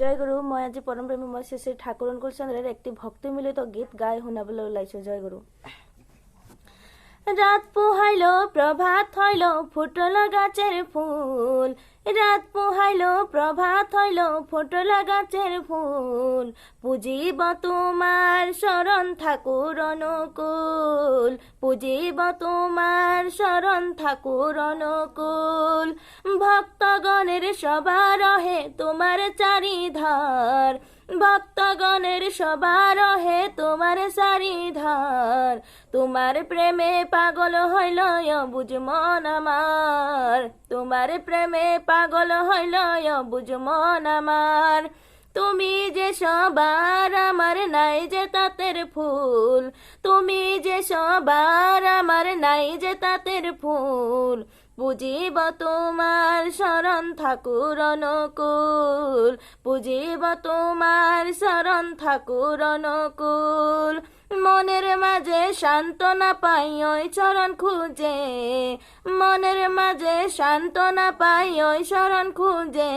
জয়গুরু, মই আজি পরমপ্রেমী মই শ্রী শ্রী ঠাকুর অনুকূল চন্দ্রের একটি ভক্তি মিলিত গীত গাই শুনাবলৈ ওলাইছো জয়গুরু রাত পোহাইল প্রভাত হইল ফুটল গাছের ফুল। রাত পোহাইল, প্রভাত হইল, ফুটল গাছের ফুল। পুজিব তোমার শরণ ঠাকুর অনুকূল। পুজিব তোমার শরণ ঠাকুর অনুকূল। ভক্তগণের সভা রহে তোমার চারিধার। ভক্তগণের সভা রহে তোমার চারিধার। তোমার প্রেমে পাগল হইল বুঝ মন আমার। তোমার প্রেমে পাগল হইল বুঝ মন আমার। তুমি যে সবার, আমার নাই যে তাতের ফুল। তুমি যে সবার, আমার নাই যে তাতের ফুল। পুজিব তোমার শরণ ঠাকুর অনুকূল। পুজিব তোমার শরণ ঠাকুর অনুকূল। মনের মাঝে সান্ত্বনা পাই, ওই চরণ খুঁজে। মনের মাঝে সান্ত্বনা পাই, ওই শরণ খুঁজে।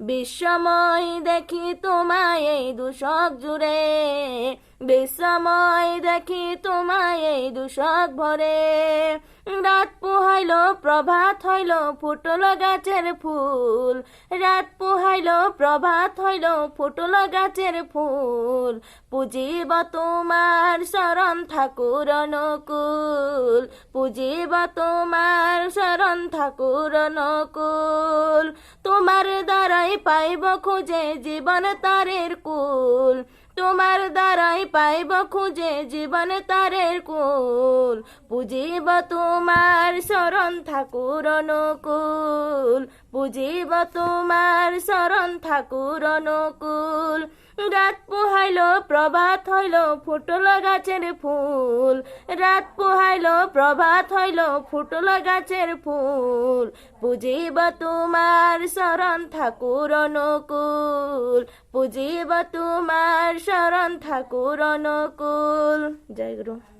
বিশ্বময় দেখি তোমায় এই দুশক জুড়ে। বিশ্বময় দেখি তোমায় এই দুশক ভরে। রাত পোহাইল প্রভাত হইল ফুটল গাছের ফুল। রাত পোহাইল, প্রভাত হইল ফুটল গাছের ফুল। পুজিব তোমার শরণ ঠাকুর অনুকূল। পুজিব তোমার শরণ ঠাকুর অনুকূল। তোমার দ্বারাই পাইব খুঁজে জীবন তারের কুল। তোমার দ্বারাই পাইব খুঁজে জীবন তারের কুল। পুজিব তোমার শরণ ঠাকুর অনুকূল। পুজিব তোমার শরণ ঠাকুর অনুকূল। রাত পোহাইল, প্রভাত হইল ফুটল গাছের ফুল। রাত পোহাইল, প্রভাত হইল ফুটল গাছের ফুল। পুজিব তোমার শরণ ঠাকুর অনুকূল। পুজিব তোমার শরণ ঠাকুর অনুকূল। জয় গুরু।